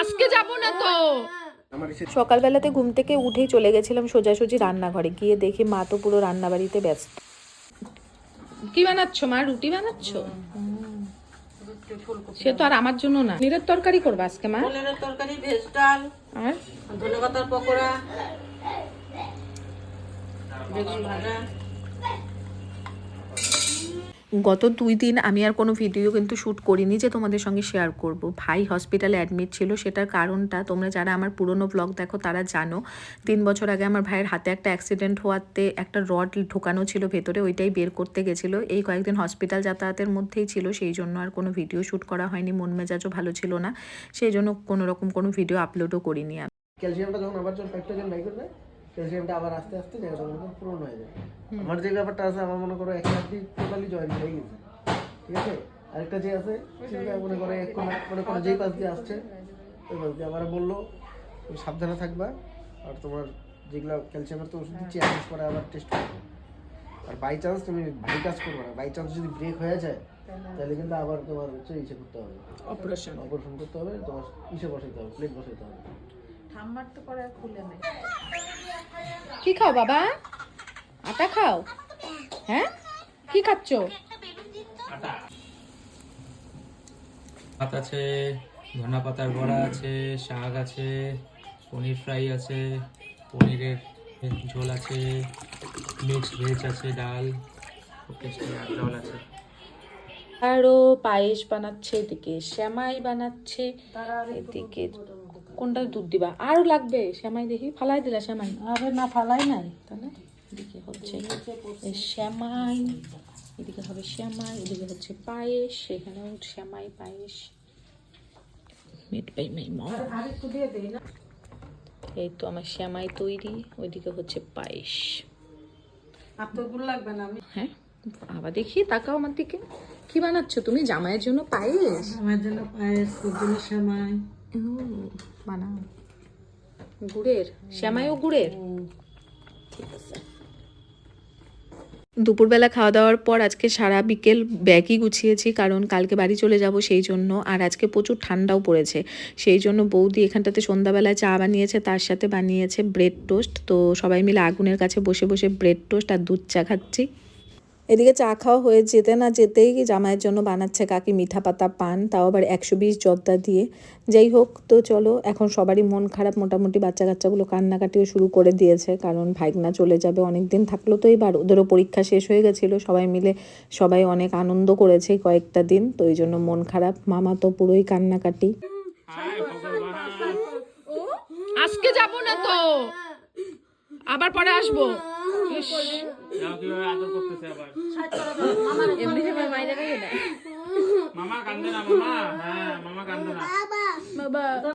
আজকে যাব না তো। সকালবেলাতে ঘুম থেকে উঠেই চলে গেছিলাম সোজাসুজি রান্নাঘরে। গিয়ে দেখি মা তো পুরো রান্নাবাড়িতে ব্যস্ত। কি বানাচ্ছ মা? রুটি বানাচ্ছ? সে তো আর আমার জন্য না। নিরের তরকারি করবা আজকে মা? পনিরের তরকারি ভেজ ডাল আর? ধনে পাতার পকোড়া বেগুন ভাজা। গত দুই দিন আমি আর কোনো ভিডিও কিন্তু শ্যুট করিনি যে তোমাদের সঙ্গে শেয়ার করব। ভাই হসপিটালে অ্যাডমিট ছিল, সেটার কারণটা তোমরা যারা আমার পুরনো ব্লগ দেখো তারা জানো। তিন বছর আগে আমার ভাইয়ের হাতে একটা অ্যাক্সিডেন্ট হওয়াতে একটা রড ঢোকানো ছিল ভেতরে, ওইটাই বের করতে গেছিল। এই কয়েকদিন হসপিটাল যাতায়াতের মধ্যেই ছিল, সেই জন্য আর কোনো ভিডিও শ্যুট করা হয়নি, মন মেজাজও ভালো ছিল না। সেই জন্য কোনো রকম কোনো ভিডিও আপলোডও করিনি আমি। ক্যালসিয়ামটা যখন আবার যখন পেটটা যখন বাই করবে ক্যালসিয়ামটা আবার আস্তে আস্তে জায়গাটা মনে করো পূরণ হয়ে যায় আমার যে ব্যাপারটা আছে আমার মনে করো এক লাখ টোটালি জয়েন হয়ে গেছে। ঠিক আছে? আরেকটা যে আছে সেটা মনে করো এক মনে করো যেই পাশ দিয়ে আসছে ওই পাশ দিয়ে আবার বলল তুমি সাবধানে থাকবা আর তোমার যেগুলো ক্যালসিয়ামের তো ওষুধ দিচ্ছি মাস পরে আবার টেস্ট করবে। আর বাই চান্স তুমি ভারী কাজ করবে না। বাই চান্স যদি ব্রেক হয়ে যায় তাহলে কিন্তু আবার তোমার হচ্ছে ইসে করতে হবে। অপারেশন অপারেশন করতে হবে তোমার ইসে বসাইতে হবে প্লেট বসাইতে হবে। ঠাম্মার তো করে খুলে নেই। কি খাও বাবা? আটা খাও? হ্যাঁ? কি খাচ্ছ? ভাত আছে ধনা পাতার বড়া আছে শাক আছে পনির ফ্রাই আছে পনিরের ঝোল আছে মিক্সড ভেজ আছে ডাল জল আছে। আরও পায়েস বানাচ্ছে এদিকে শ্যামাই বানাচ্ছে এদিকে কোনটা দুধ দিবা? আরও লাগবে শ্যামাই দেখি। ফালাই দিলা শ্যামাই? আরে না ফালাই নাই। তাহলে এদিকে হচ্ছে শ্যামাই এদিকে হবে শ্যামাই এদিকে হচ্ছে পায়েস এখানেও শ্যামাই পায়েস। এই তো আমার শ্যামাই তৈরি ওইদিকে হচ্ছে পায়েস। লাগবে না আমি হ্যাঁ আবার দেখি তাকাও আমার দিকে। কি বানাচ্ছ তুমি? জামাইয়ের জন্য পায়েস? আমার জন্য পায়েস জন্য ও, বানাও গুড়ের? শ্যামাইও গুড়ের? ঠিক আছে। দুপুরবেলা খাওয়া দাওয়ার পর আজকে সারা বিকেল ব্যাগই গুছিয়েছি কারণ কালকে বাড়ি চলে যাব সেই জন্য আর আজকে প্রচুর ঠান্ডাও পড়েছে। সেই জন্য বৌদি এখানটাতে সন্ধ্যাবেলায় চা বানিয়েছে তার সাথে বানিয়েছে ব্রেড টোস্ট। তো সবাই মিলে আগুনের কাছে বসে বসে ব্রেড টোস্ট আর দুধ চা খাচ্ছি। এদিকে চা খাওয়া হয়ে যেতে না যেতেই জামাইয়ের জন্য বানাচ্ছে কাকি মিঠা পাতা, পান, তাও আবার একশো বিশ জর্দা দিয়ে। যাই হোক, তো চলো, এখন সবারই মন খারাপ, মোটামুটি বাচ্চা কাচ্চাগুলো কান্নাকাটিও শুরু করে দিয়েছে, কারণ ভাইগনা চলে যাবে অনেক দিন থাকল তো এবার, ওদেরও পরীক্ষা শেষ হয়ে গেছিল, সবাই মিলে সবাই অনেক আনন্দ করেছে কয়েকটা দিন, তো এই জন্য মন খারাপ, মামা তো পুরোই কান্নাকাটি। আজকে যাব না তো, আবার পরে আসব। আবার এমনি সময় মাইরা মামা কান্দে না মামা হ্যাঁ মামা কান্দে না বাবা